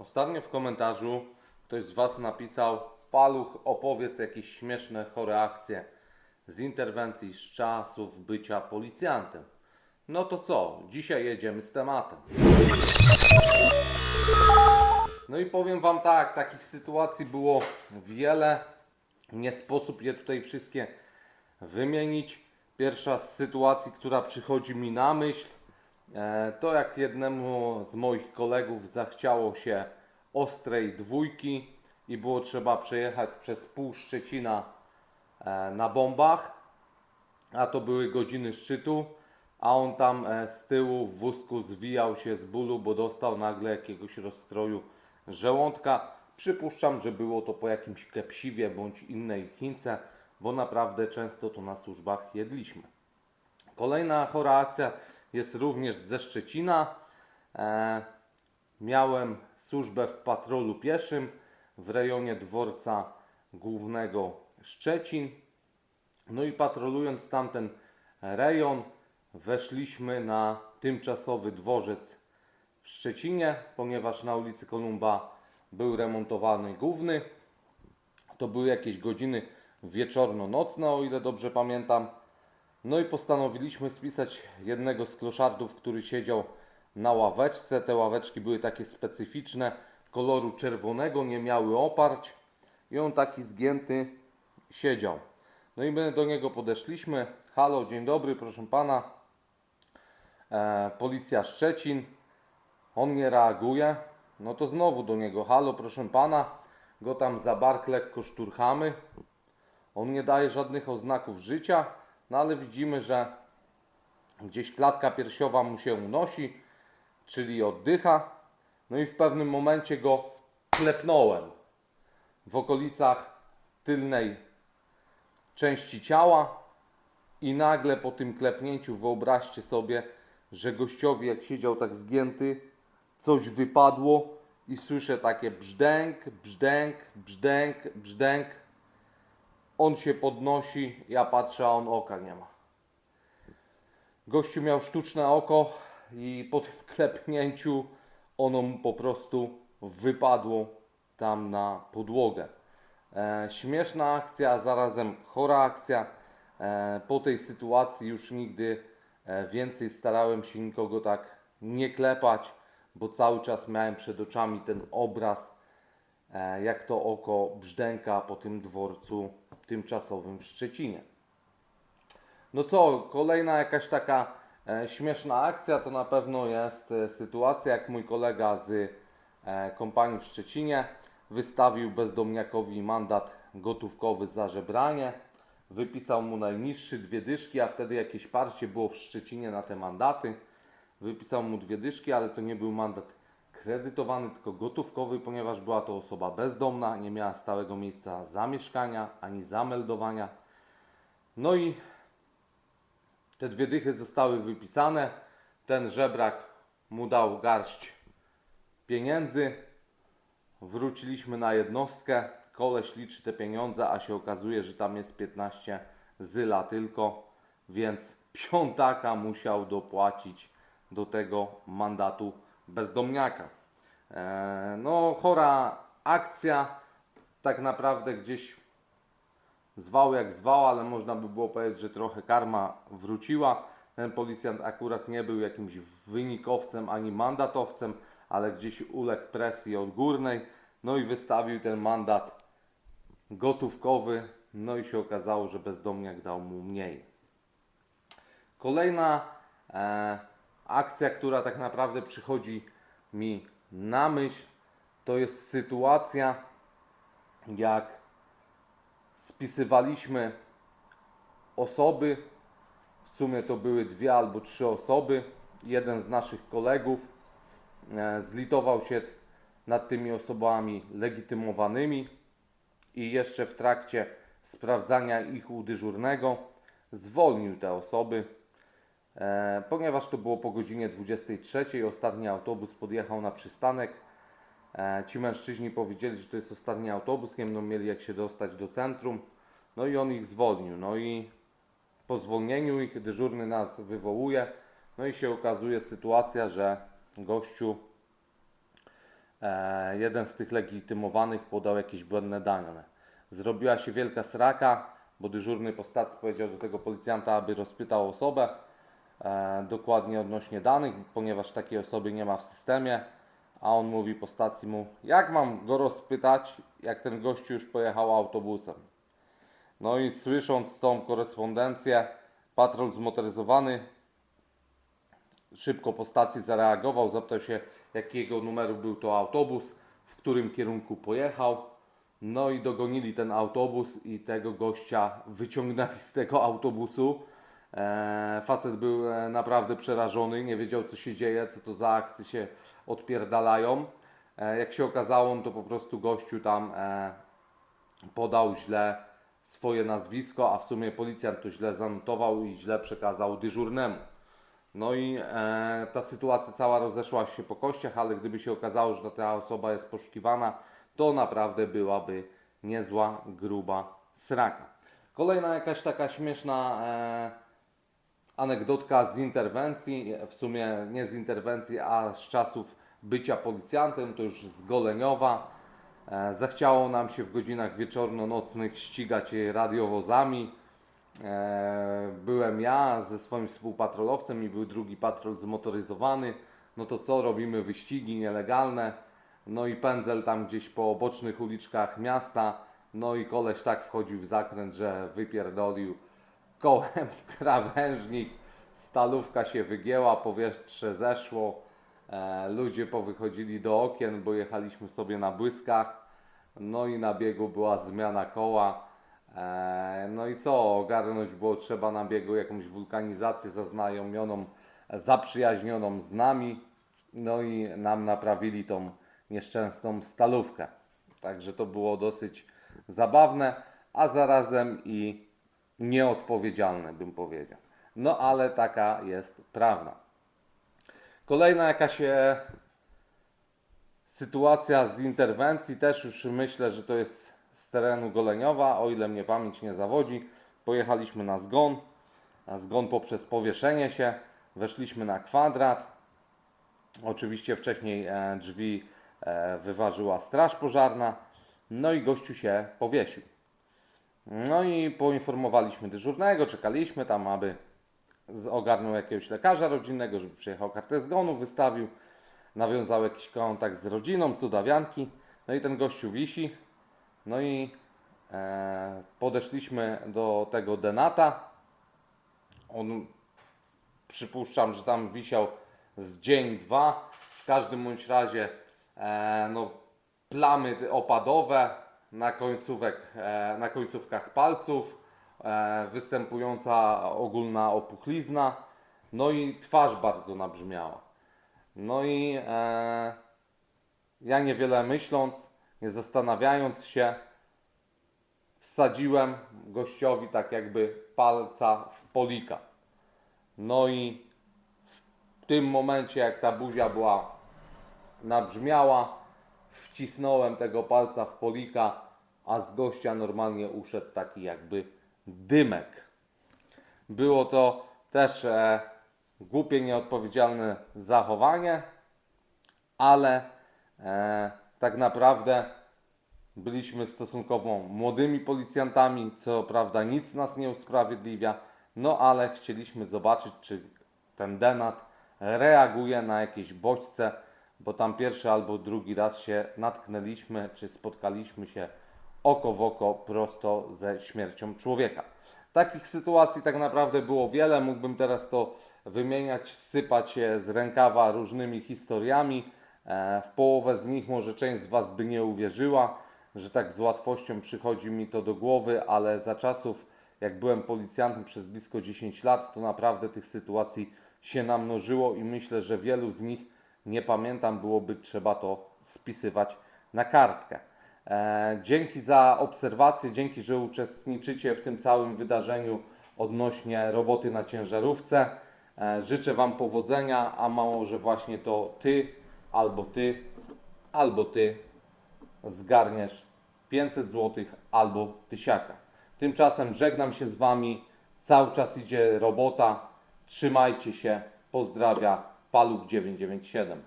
Ostatnio w komentarzu ktoś z Was napisał Paluch, opowiedz jakieś śmieszne, chore akcje z interwencji z czasów bycia policjantem. No to co? Dzisiaj jedziemy z tematem. No i powiem Wam tak, takich sytuacji było wiele. Nie sposób je tutaj wszystkie wymienić. Pierwsza z sytuacji, która przychodzi mi na myśl, to jak jednemu z moich kolegów zachciało się ostrej dwójki i było trzeba przejechać przez pół Szczecina e, na bombach, a to były godziny szczytu, a on tam e, z tyłu w wózku zwijał się z bólu, bo dostał nagle jakiegoś rozstroju żołądka. Przypuszczam, że było to po jakimś kepsiwie bądź innej chince, bo naprawdę często to na służbach jedliśmy. Kolejna chora akcja jest również ze Szczecina. E, miałem służbę w patrolu pieszym w rejonie dworca głównego Szczecin. No i patrolując tamten rejon, weszliśmy na tymczasowy dworzec w Szczecinie, ponieważ na ulicy Kolumba był remontowany główny. To były jakieś godziny wieczorno-nocne, o ile dobrze pamiętam. No i postanowiliśmy spisać jednego z kloszardów, który siedział na ławeczce. Te ławeczki były takie specyficzne, koloru czerwonego, nie miały oparć i on taki zgięty siedział. No i my do niego podeszliśmy. Halo, dzień dobry, proszę pana. E, Policja Szczecin. On nie reaguje. No to znowu do niego. Halo, proszę pana. Go tam za bark lekko szturchamy. On nie daje żadnych oznaków życia, no ale widzimy, że gdzieś klatka piersiowa mu się unosi, czyli oddycha. No i w pewnym momencie go klepnąłem w okolicach tylnej części ciała i nagle po tym klepnięciu wyobraźcie sobie, że gościowi jak siedział tak zgięty, coś wypadło i słyszę takie brzdęk, brzdęk, brzdęk, brzdęk. On się podnosi, ja patrzę, a on oka nie ma. Gościu miał sztuczne oko i po tym klepnięciu ono mu po prostu wypadło tam na podłogę. E, śmieszna akcja, zarazem chora akcja. E, po tej sytuacji już nigdy e, więcej starałem się nikogo tak nie klepać, bo cały czas miałem przed oczami ten obraz, e, jak to oko brzdęka po tym dworcu tymczasowym w Szczecinie. No co, kolejna jakaś taka e, śmieszna akcja to na pewno jest e, sytuacja, jak mój kolega z e, kompanii w Szczecinie wystawił bezdomniakowi mandat gotówkowy za żebranie. Wypisał mu najniższy dwie dyszki, a wtedy jakieś parcie było w Szczecinie na te mandaty. Wypisał mu dwie dyszki, ale to nie był mandat kredytowany, tylko gotówkowy, ponieważ była to osoba bezdomna, nie miała stałego miejsca zamieszkania ani zameldowania. No i te dwie dychy zostały wypisane. Ten żebrak mu dał garść pieniędzy. Wróciliśmy na jednostkę. Koleś liczy te pieniądze, a się okazuje, że tam jest 15 zyla tylko, więc piątaka musiał dopłacić do tego mandatu bezdomniaka. Eee, no, chora akcja, tak naprawdę gdzieś zwał jak zwał, ale można by było powiedzieć, że trochę karma wróciła. Ten policjant akurat nie był jakimś wynikowcem ani mandatowcem, ale gdzieś uległ presji odgórnej, no i wystawił ten mandat gotówkowy, no i się okazało, że bezdomniak dał mu mniej. Kolejna e, akcja, która tak naprawdę przychodzi mi na myśl, to jest sytuacja, jak spisywaliśmy osoby. W sumie to były dwie albo trzy osoby. Jeden z naszych kolegów e, zlitował się nad tymi osobami legitymowanymi i jeszcze w trakcie sprawdzania ich u dyżurnego zwolnił te osoby, ponieważ to było po godzinie 23. Ostatni autobus podjechał na przystanek. E, ci mężczyźni powiedzieli, że to jest ostatni autobus, nie będą mieli jak się dostać do centrum. No i on ich zwolnił. No i po zwolnieniu ich dyżurny nas wywołuje. No i się okazuje sytuacja, że gościu e, jeden z tych legitymowanych podał jakieś błędne dane. Zrobiła się wielka sraka, bo dyżurny po stacji powiedział do tego policjanta, aby rozpytał osobę e, dokładnie odnośnie danych, ponieważ takiej osoby nie ma w systemie. A on mówi po stacji mu, jak mam go rozpytać, jak ten gościu już pojechał autobusem. No i słysząc tą korespondencję, patrol zmotoryzowany szybko po stacji zareagował, zapytał się jakiego numeru był to autobus, w którym kierunku pojechał. No i dogonili ten autobus i tego gościa wyciągnęli z tego autobusu. E, facet był e, naprawdę przerażony, nie wiedział co się dzieje, co to za akcje się odpierdalają. E, jak się okazało, to po prostu gościu tam podał źle swoje nazwisko, a w sumie policjant to źle zanotował i źle przekazał dyżurnemu. No i ta sytuacja cała rozeszła się po kościach, ale gdyby się okazało, że ta osoba jest poszukiwana, to naprawdę byłaby niezła, gruba sraka. Kolejna jakaś taka śmieszna anegdotka z interwencji, w sumie nie z interwencji, a z czasów bycia policjantem, to już z Goleniowa. E, zachciało nam się w godzinach wieczorno-nocnych ścigać radiowozami. E, byłem ja ze swoim współpatrolowcem i był drugi patrol zmotoryzowany. No to co, robimy wyścigi nielegalne. No i pędzel tam gdzieś po bocznych uliczkach miasta. No i koleś tak wchodził w zakręt, że wypierdolił kołem w krawężnik. Stalówka się wygięła, powietrze zeszło. E, ludzie powychodzili do okien, bo jechaliśmy sobie na błyskach. No i na biegu była zmiana koła. E, no i co, ogarnąć było trzeba na biegu jakąś wulkanizację zaznajomioną, zaprzyjaźnioną z nami. No i nam naprawili tą nieszczęsną stalówkę. Także to było dosyć zabawne, a zarazem i nieodpowiedzialne, bym powiedział. No ale taka jest prawda. Kolejna jakaś e, sytuacja z interwencji, też już myślę, że to jest z terenu Goleniowa, o ile mnie pamięć nie zawodzi. Pojechaliśmy na zgon, na zgon poprzez powieszenie się, weszliśmy na kwadrat. Oczywiście wcześniej e, drzwi e, wyważyła straż pożarna, no i gościu się powiesił. No i poinformowaliśmy dyżurnego, czekaliśmy tam, aby ogarnął jakiegoś lekarza rodzinnego, żeby przyjechał kartę zgonu, wystawił, nawiązał jakiś kontakt z rodziną, cudawianki. No i ten gościu wisi. No i e, podeszliśmy do tego denata. On przypuszczam, że tam wisiał z dzień, dwa. W każdym bądź razie e, no, plamy opadowe na, końcówek, e, na końcówkach palców, e, występująca ogólna opuchlizna, no i twarz bardzo nabrzmiała. No i e, ja niewiele myśląc, nie zastanawiając się, wsadziłem gościowi tak jakby palca w polika. No i w tym momencie, jak ta buzia była nabrzmiała, wcisnąłem tego palca w polika, a z gościa normalnie uszedł taki jakby dymek. Było to też e, głupie, nieodpowiedzialne zachowanie, ale e, tak naprawdę byliśmy stosunkowo młodymi policjantami, co prawda nic nas nie usprawiedliwia, no ale chcieliśmy zobaczyć, czy ten denat reaguje na jakieś bodźce, bo tam pierwszy albo drugi raz się natknęliśmy, czy spotkaliśmy się oko w oko prosto ze śmiercią człowieka. Takich sytuacji tak naprawdę było wiele, mógłbym teraz to wymieniać, sypać się z rękawa różnymi historiami. E, W połowę z nich może część z Was by nie uwierzyła, że tak z łatwością przychodzi mi to do głowy, ale za czasów, jak byłem policjantem przez blisko 10 lat, to naprawdę tych sytuacji się namnożyło i myślę, że wielu z nich nie pamiętam, byłoby trzeba to spisywać na kartkę. E, dzięki za obserwację, dzięki, że uczestniczycie w tym całym wydarzeniu odnośnie roboty na ciężarówce. E, życzę Wam powodzenia, a mało, że właśnie to Ty, albo Ty, albo Ty zgarniesz 500 zł albo tysiaka. Tymczasem żegnam się z Wami. Cały czas idzie robota. Trzymajcie się. Pozdrawia Paluch 997.